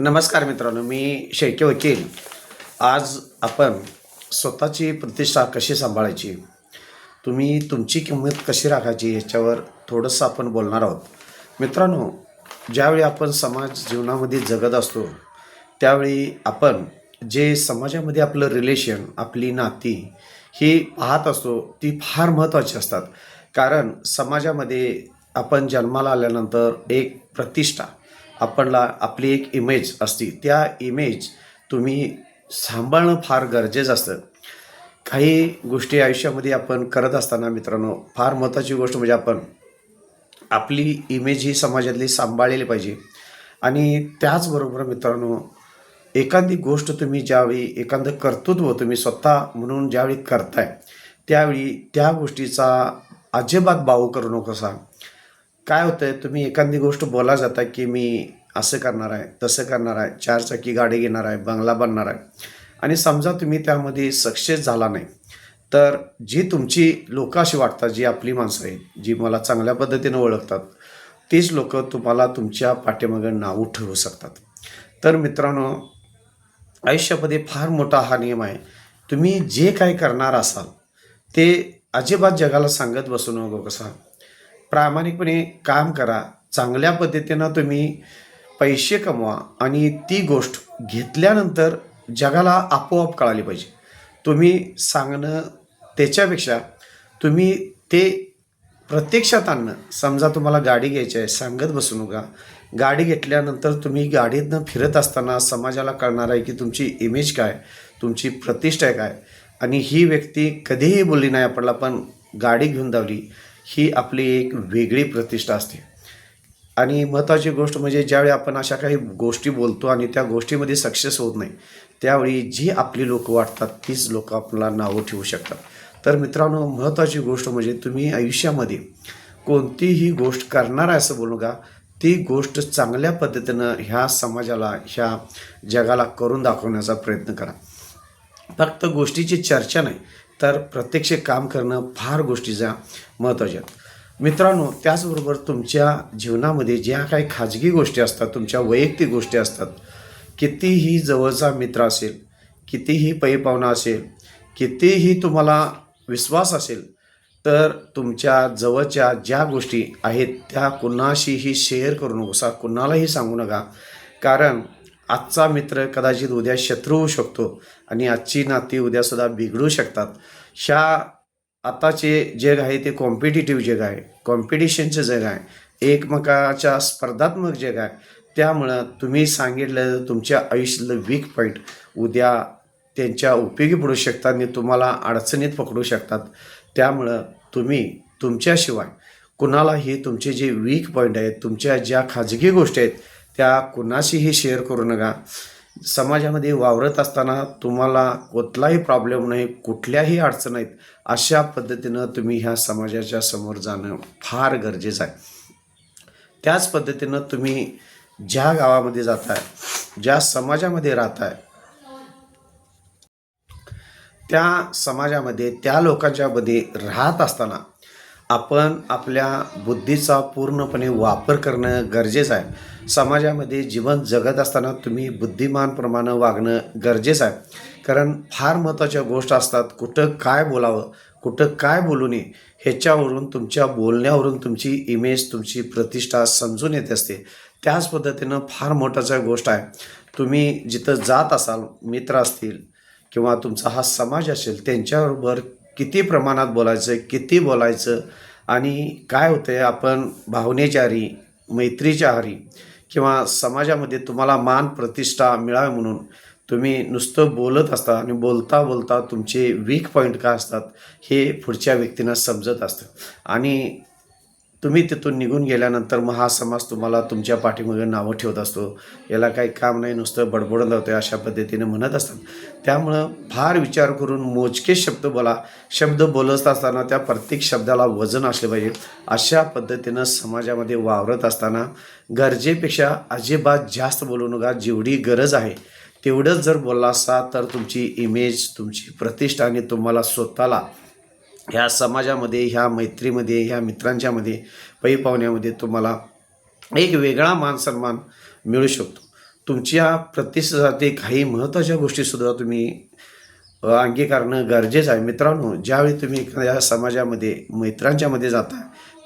नमस्कार मित्रांनो मी शेळके वकील. आज आपण स्वतःची प्रतिष्ठा कशी सांभाळायची? तुम्ही तुमची किंमत कशी राखायची ह्याच्यावर थोडंसं आपण बोलणार आहोत. मित्रांनो ज्यावेळी आपण समाज जीवनामध्ये जगत असतो त्यावेळी आपण जे समाजामध्ये आपलं रिलेशन आपली नाती ही पाहत असतो ती फार महत्त्वाची असतात. कारण समाजामध्ये आपण जन्माला आल्यानंतर एक प्रतिष्ठा आपणला आपली एक इमेज असती त्या इमेज तुम्ही सांभाळणं फार गरजेचं असतं. काही गोष्टी आयुष्यामध्ये आपण करत असताना मित्रांनो फार महत्त्वाची गोष्ट म्हणजे आपण आपली इमेज ही समाजातली सांभाळलेली पाहिजे. आणि त्याचबरोबर मित्रांनो एखादी गोष्ट तुम्ही ज्यावेळी एखादं कर्तृत्व तुम्ही स्वतः म्हणून ज्यावेळी करताय त्यावेळी त्या गोष्टीचा अजिबात बाऊ करू नकोसा. काय होतंय? तुम्ही एखादी गोष्ट बोला जाता की मी असं करणार आहे तसं करणार आहे चारचाकी गाडी घेणार आहे बंगला बनणार आहे. आणि समजा तुम्ही त्यामध्ये सक्सेस झाला नाही तर जी तुमची लोकं अशी वाटतात जी आपली माणसं आहेत जी मला चांगल्या पद्धतीनं ओळखतात तीच लोक तुम्हाला तुमच्या पाठीमागं नावू ठरवू शकतात. तर मित्रांनो आयुष्यामध्ये फार मोठा हा नियम आहे. तुम्ही जे काही करणार असाल ते अजिबात जगाला सांगत बसू नको कसा? प्रामाणिकपणे काम करा. चांगल्या पद्धतीनं तुम्ही पैसे कमवा आणि ती गोष्ट घेतल्यानंतर जगाला आपोआप कळाली पाहिजे. तुम्ही सांगणं त्याच्यापेक्षा तुम्ही ते प्रत्यक्षात आणणं. समजा तुम्हाला गाडी घ्यायची आहे सांगत बसू नका. गाडी घेतल्यानंतर तुम्ही गाडीतनं फिरत असताना समाजाला कळणार आहे की तुमची इमेज काय तुमची प्रतिष्ठा काय आणि ही व्यक्ती कधीही बोलली नाही आपल्याला पण गाडी घेऊन धावली. ही आपली एक वेगळी प्रतिष्ठा असते. आणि महत्त्वाची गोष्ट म्हणजे ज्यावेळी आपण अशा काही गोष्टी बोलतो आणि त्या गोष्टीमध्ये सक्सेस होत नाही त्यावेळी जी आपली लोक वाटतात तीच लोक आपल्याला नावं ठेवू शकतात. तर मित्रांनो महत्त्वाची गोष्ट म्हणजे तुम्ही आयुष्यामध्ये कोणतीही गोष्ट करणार आहे असं बोलू का ती गोष्ट चांगल्या पद्धतीनं ह्या समाजाला ह्या जगाला करून दाखवण्याचा प्रयत्न करा. फक्त गोष्टीची चर्चा नाही तर प्रत्यक्ष काम करणं फार गोष्टीचा महत्त्वाच्या मित्रांनो त्याचबरोबर तुमच्या जीवनामध्ये ज्या काही खाजगी गोष्टी असतात तुमच्या वैयक्तिक गोष्टी असतात कितीही जवळचा मित्र असेल कितीही पै पाहुणा असेल कितीही तुम्हाला विश्वास असेल तर तुमच्या जवळच्या ज्या गोष्टी आहेत त्या कुणाशीही शेअर करू नकोसा कुणालाही सांगू नका. कारण आजचा मित्र कदाचित उद्या शत्रू होऊ शकतो आणि आजची नाती उद्यासुद्धा बिघडू शकतात. ह्या आताचे जग आहे ते कॉम्पिटिटिव्ह जग आहे. कॉम्पिटिशनचं जग आहे. एकमेकाच्या स्पर्धात्मक जग आहे. त्यामुळं तुम्ही सांगितलं तुमच्या आयुष्यातलं वीक पॉईंट उद्या त्यांच्या उपयोगी पडू शकतात आणि तुम्हाला अडचणीत पकडू शकतात. त्यामुळं तुम्ही तुमच्याशिवाय कुणालाही तुमचे जे वीक पॉईंट आहेत तुमच्या ज्या खाजगी गोष्टी आहेत त्या कुणाशीही शेअर करू नका. समाजामध्ये वावरत असताना तुम्हाला कुठलाही प्रॉब्लेम नाही कुठल्याही अडचण आहेत अशा पद्धतीनं तुम्ही ह्या समाजाच्या समोर जाणं फार गरजेचं आहे. त्याच पद्धतीनं तुम्ही ज्या गावामध्ये जाताय ज्या समाजामध्ये राहताय त्या समाजामध्ये त्या लोकांच्या मध्ये राहत असताना आपण आपल्या बुद्धीचा पूर्णपणे वापर करणं गरजेचं आहे. समाजामध्ये जीवन जगत असताना तुम्ही बुद्धिमानप्रमाणे वागणं गरजेचं आहे. कारण फार महत्त्वाच्या गोष्ट असतात कुठं काय बोलावं कुठं काय बोलू नये ह्याच्यावरून तुमच्या बोलण्यावरून तुमची इमेज तुमची प्रतिष्ठा समजून येत असते. त्याच पद्धतीनं फार मोठाच्या गोष्ट आहे. तुम्ही जिथं जात असाल मित्र असतील किंवा तुमचा हा समाज असेल त्यांच्याबरोबर किती प्रमाणात बोलायचं किती बोलायचं आणि काय होतंय आपण भावनेच्या आहारी मैत्रीच्या आहारी किंवा समाजामध्ये तुम्हाला मान प्रतिष्ठा मिळावी म्हणून तुम्ही नुसतं बोलत असता आणि बोलता बोलता तुमचे वीक पॉईंट काय असतात हे पुढच्या व्यक्तींना समजत असतं. आणि तुम्ही तिथून निघून गेल्यानंतर मग हा समाज तुम्हाला तुमच्या पाठीमागे नावं ठेवत असतो. याला काही काम नाही नुसतं बडबडत होतं अशा पद्धतीने म्हणत असतात. त्यामुळं फार विचार करून मोजके शब्द बोला. शब्द बोलत असताना त्या प्रत्येक शब्दाला वजन असले पाहिजे. अशा पद्धतीनं समाजामध्ये वावरत असताना गरजेपेक्षा अजिबात जास्त बोलू नका. जेवढी गरज आहे तेवढंच जर बोलला असता तर तुमची इमेज तुमची प्रतिष्ठा आणि तुम्हाला स्वतःला ह्या समाजामध्ये ह्या मैत्रीमध्ये ह्या मित्रांच्यामध्ये पै पाहुण्यामध्ये तुम्हाला एक वेगळा मान सन्मान मिळू शकतो. तुमच्या प्रतिष्ठेसाठी काही महत्त्वाच्या गोष्टीसुद्धा तुम्ही अंगीकारणं गरजेचं आहे. मित्रांनो ज्यावेळी तुम्ही एखाद्या समाजामध्ये मित्रांच्यामध्ये जाता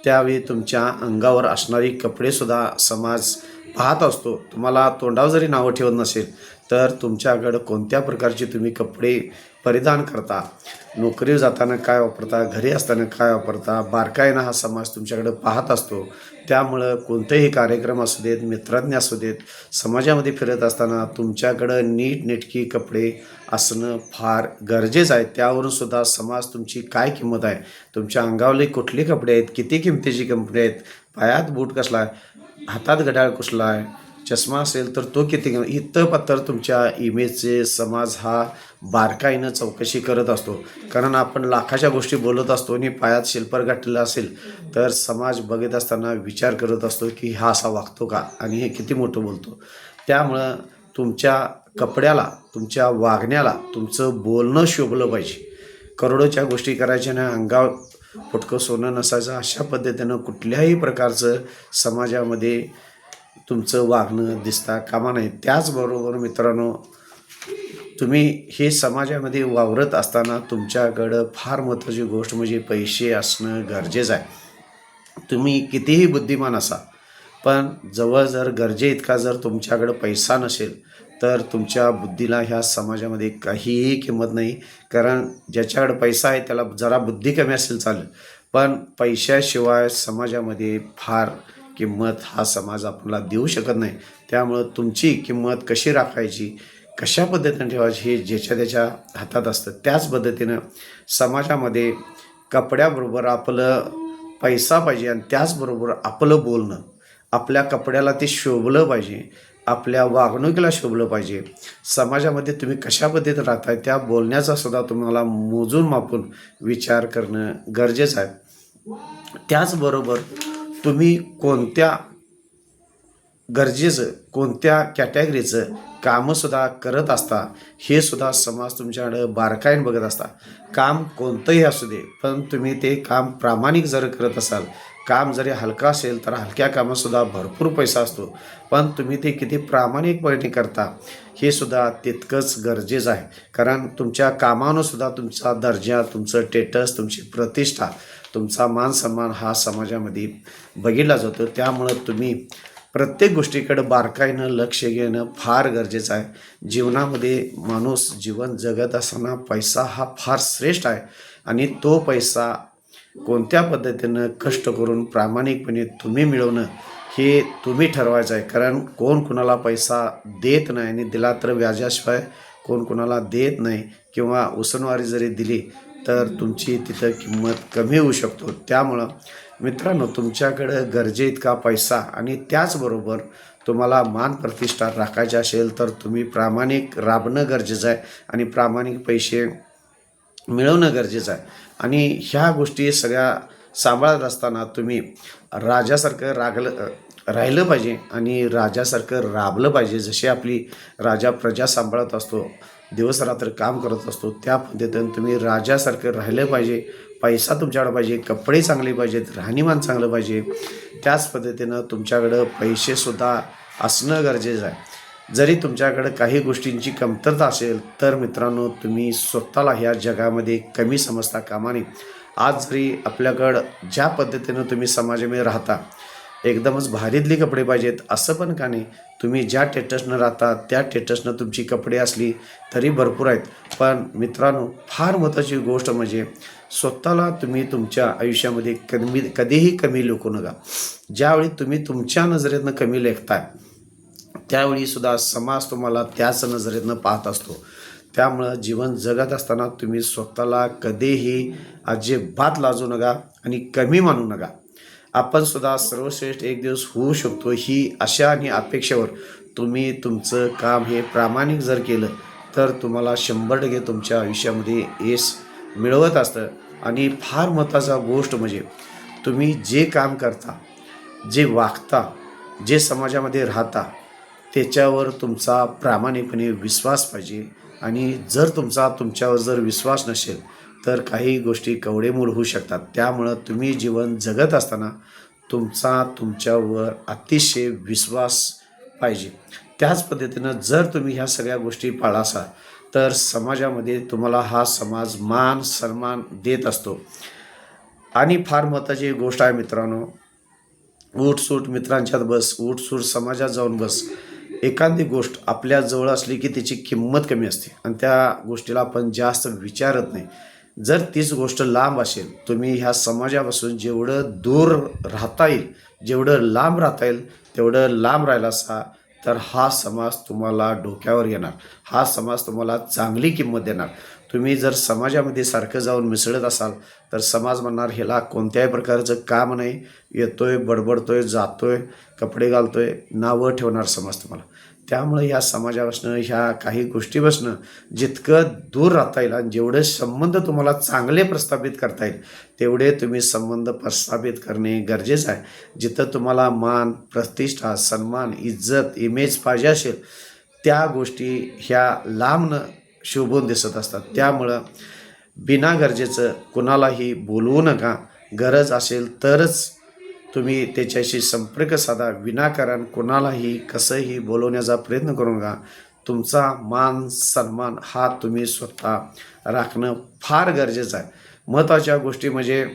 त्यावेळी तुमच्या अंगावर असणारी कपडेसुद्धा समाज पाहत असतो. तुम्हाला तोंडावर जरी नावं ठेवत नसेल तर तुमच्याकडं कोणत्या प्रकारचे तुम्ही कपडे परिधान करता. नोकरीवर जाताना काय वापरता घरी असताना काय वापरता बारकाईनं हा समाज तुमच्याकडं पाहत असतो. त्यामुळं कोणतेही कार्यक्रम असू देत मित्रांनी असू देत समाजामध्ये फिरत असताना तुमच्याकडं नीट नेटकी कपडे असणं फार गरजेचं आहे. त्यावरून सुद्धा समाज तुमची काय किंमत आहे? तुमच्या अंगावले कुठले कपडे आहेत? किती किमतीची कपडे आहेत? पायात बूट कसला आहे? हातात घड्याळ कसला आहे? चष्मा असेल तर तो किती इथं पत्तर तुमच्या इमेजचे समाज हा बारकाईनं चौकशी करत असतो. कारण आपण लाखाच्या गोष्टी बोलत असतो आणि पायात शिल्पर गाठलेला असेल तर समाज बघत असताना विचार करत असतो की हा असा वागतो का? आणि हे किती मोठं बोलतो? त्यामुळं तुमच्या कपड्याला तुमच्या वागण्याला तुमचं बोलणं शोभलं पाहिजे. करोडोच्या गोष्टी करायच्या नाही अंगावर फुटकं सोनं नसायचं अशा पद्धतीनं कुठल्याही प्रकारचं समाजामध्ये तुमचं वागणं दिसता कामा नाही त्याचबरोबर मित्रांनो तुम्ही हे समाजामध्ये वावरत असताना तुमच्याकडं फार महत्त्वाची गोष्ट म्हणजे पैसे असणं गरजेचं आहे. तुम्ही कितीही बुद्धिमान असा पण जवळ जर गरजे इतका जर तुमच्याकडं पैसा नसेल तर तुमच्या बुद्धीला ह्या समाजामध्ये काहीही किंमत नाही. कारण ज्याच्याकडे पैसा आहे त्याला जरा बुद्धी कमी असेल चालेल. पण पैशाशिवाय समाजामध्ये फार किंमत हा समाज आपल्याला देऊ शकत नाही. त्यामुळं तुमची किंमत कशी राखायची कशा पद्धतीनं ठेवायची हे ज्याच्या त्याच्या हातात असतं. त्याच पद्धतीनं समाजामध्ये कपड्याबरोबर आपलं पैसा पाहिजे आणि त्याचबरोबर आपलं बोलणं. आपल्या कपड्याला ते शोभलं पाहिजे. आपल्या वागणुकीला शोभलं पाहिजे. समाजामध्ये तुम्ही कशा पद्धतीने राहताय त्या बोलण्याचा सुद्धा तुम्हाला मोजून मापून विचार करणं गरजेचं आहे. त्याचबरोबर तुम्ही कोणत्या गरजेचं कोणत्या कॅटेगरीचं कामंसुद्धा करत असता हे सुद्धा समाज तुमच्याकडं बारकाईन बघत असता. काम कोणतंही असू दे पण तुम्ही ते काम प्रामाणिक जर करत असाल काम जरी हलका असेल तर हलक्या कामातसुद्धा भरपूर पैसा असतो. पण तुम्ही ते किती प्रामाणिकपणे करता हे सुद्धा तितकंच गरजेचं आहे. कारण तुमच्या कामानंसुद्धा तुमचा दर्जा तुमचं टेटस तुमची प्रतिष्ठा तुमचा मान सन्मान हा समाजामध्ये बघितला जातो. त्यामुळं तुम्ही प्रत्येक गोष्टीकडे बारकाईनं लक्ष घेणं फार गरजेचं आहे. जीवनामध्ये माणूस जीवन जगत असताना पैसा हा फार श्रेष्ठ आहे. आणि तो पैसा कोणत्या पद्धतीनं कष्ट करून प्रामाणिकपणे तुम्ही मिळवणं हे तुम्ही ठरवायचं आहे. कारण कोण कुणाला पैसा देत नाही आणि दिला तर व्याजाशिवाय कोण कुणाला देत नाही किंवा उसनवारी जरी दिली तर तुमची तिथं किंमत कमी होऊ शकतो. त्यामुळं मित्रांनो तुमच्याकडं गरजे इतका पैसा आणि त्याचबरोबर तुम्हाला मान प्रतिष्ठा राखायची असेल तर तुम्ही प्रामाणिक राबणं गरजेचं आहे आणि प्रामाणिक पैसे मिळवणं गरजेचं आहे. आणि ह्या गोष्टी सगळ्या सांभाळत असताना तुम्ही राजासारखं रागलं राहिलं पाहिजे आणि राजासारखं राबलं पाहिजे. जशी आपली राजा प्रजा सांभाळत असतो दिवसरात्र काम करत असतो त्या पद्धतीनं तुम्ही राजासारखं राहिलं पाहिजे. पैसा तुमच्याकडं पाहिजे कपडे चांगले पाहिजेत राहणीमान चांगलं पाहिजे. त्याच पद्धतीनं तुमच्याकडं पैसेसुद्धा असणं गरजेचं आहे. जरी तुमच्याकडं काही गोष्टींची कमतरता असेल तर मित्रांनो तुम्ही स्वतःला ह्या जगामध्ये कमी समजता कामाने आज जरी आपल्याकडं ज्या पद्धतीनं तुम्ही समाजामध्ये राहता एकदमच भारीतले कपडे पाहिजेत असं पण का नाही? तुम्ही ज्या टेटसनं राहता त्या टेटसनं तुमची कपडे असली तरी भरपूर आहेत. पण मित्रांनो फार महत्त्वाची गोष्ट म्हणजे स्वतःला तुम्ही तुमच्या आयुष्यामध्ये कमी कधीही कमी लेखू नका. ज्यावेळी तुम्ही तुमच्या नजरेतनं कमी लेखताय त्यावेळी सुद्धा समाज तुम्हाला त्याच नजरेतनं पाहत असतो. त्यामुळं जीवन जगत असताना तुम्ही स्वतःला कधीही अजिबात लाजू नका आणि कमी मानू नका. आपण सुद्धा सर्वश्रेष्ठ एक दिवस होऊ शकतो ही आशा आणि अपेक्षेवर तुम्ही तुमचं काम हे प्रामाणिक जर केलं तर तुम्हाला शंभर टक्के तुमच्या आयुष्यामध्ये यश मिळवत असतं. आणि फार महत्त्वाचा गोष्ट म्हणजे तुम्ही जे काम करता जे वागता जे समाजामध्ये राहता त्याच्यावर तुमचा प्रामाणिकपणे विश्वास पाहिजे. आणि जर तुमचा तुमच्यावर जर विश्वास नसेल तर काही गोष्टी कवडेमूळ होऊ शकतात. त्यामुळं तुम्ही जीवन जगत असताना तुमचा तुमच्यावर अतिशय विश्वास पाहिजे. त्याच पद्धतीनं जर तुम्ही ह्या सगळ्या गोष्टी पाळासा तर समाजामध्ये तुम्हाला हा समाज मान सन्मान देत असतो. आणि फार महत्त्वाची गोष्ट आहे मित्रांनो उठसूट मित्रांच्यात बस उठसूट समाजात जाऊन बस. एखादी गोष्ट आपल्याजवळ असली की त्याची किंमत कमी असते. आणि त्या गोष्टीला आपण जास्त विचारत नाही. जर तीच गोष्ट लांब असेल तुम्ही ह्या समाजापासून जेवढं दूर राहता येईल जेवढं लांब राहता येईल तेवढं लांब राहिला असा तर हा समाज तुम्हाला डोक्यावर येणार. हा समाज तुम्हाला चांगली किंमत देणार. तुम्ही जर समाजामध्ये सारखं जाऊन मिसळत असाल तर समाज म्हणणार ह्याला कोणत्याही प्रकारचं काम नाही. येतोय बडबडतोय जातोय कपडे घालतोय नावं ठेवणार समाज तुम्हाला. त्यामुळे ह्या समाजापासनं ह्या काही गोष्टीपासनं जितकं दूर राहता येईल आणि जेवढे संबंध तुम्हाला चांगले प्रस्थापित करता येईल तेवढे तुम्ही संबंध प्रस्थापित करणे गरजेचं आहे. जिथं तुम्हाला मान प्रतिष्ठा सन्मान इज्जत इमेज पाहिजे असेल त्या गोष्टी ह्या लांबनं शोभून दिसत असतात. त्यामुळं बिना गरजेचं कुणालाही बोलवू नका. गरज असेल तरच तुम्ही त्याच्याशी संपर्क साधा. विनाकारण कोणालाही कसंही बोलवण्याचा प्रयत्न करू नका. तुमचा मान सन्मान हा तुम्ही स्वतः राखणं फार गरजेचं आहे. महत्त्वाच्या गोष्टी म्हणजे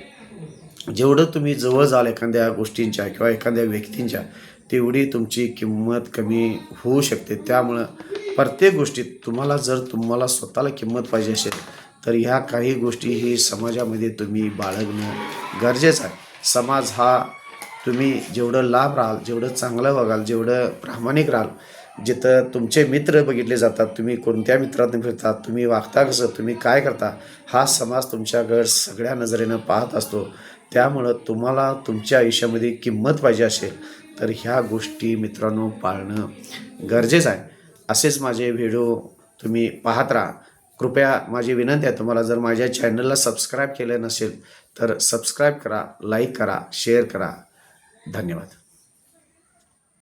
जेवढं तुम्ही जवळ जाल एखाद्या गोष्टींच्या किंवा एखाद्या व्यक्तींच्या तेवढी तुमची किंमत कमी होऊ शकते. त्यामुळं प्रत्येक गोष्टीत तुम्हाला जर तुम्हाला स्वतःला किंमत पाहिजे असेल तर ह्या काही गोष्टी ही समाजामध्ये तुम्ही बाळगणं गरजेचं आहे. समाज हा तुम्ही जेवढं लाभ राहाल जेवढं चांगलं बघाल जेवढं प्रामाणिक राहाल जिथं तुमचे मित्र बघितले जातात तुम्ही कोणत्या मित्रातून फिरतात तुम्ही वागता कसं तुम्ही काय करता हा समाज तुमच्याकडं सगळ्या नजरेनं पाहत असतो. त्यामुळं तुम्हाला तुमच्या आयुष्यामध्ये किंमत पाहिजे असेल तर ह्या गोष्टी मित्रांनो पाळणं गरजेचं आहे. असेच माझे व्हिडिओ तुम्ही पाहत राहा. कृपया माझी विनंती आहे तुम्हाला जर माझ्या चॅनलला सबस्क्राईब केलं नसेल तर सबस्क्राईब करा लाईक करा शेअर करा. धन्यवाद.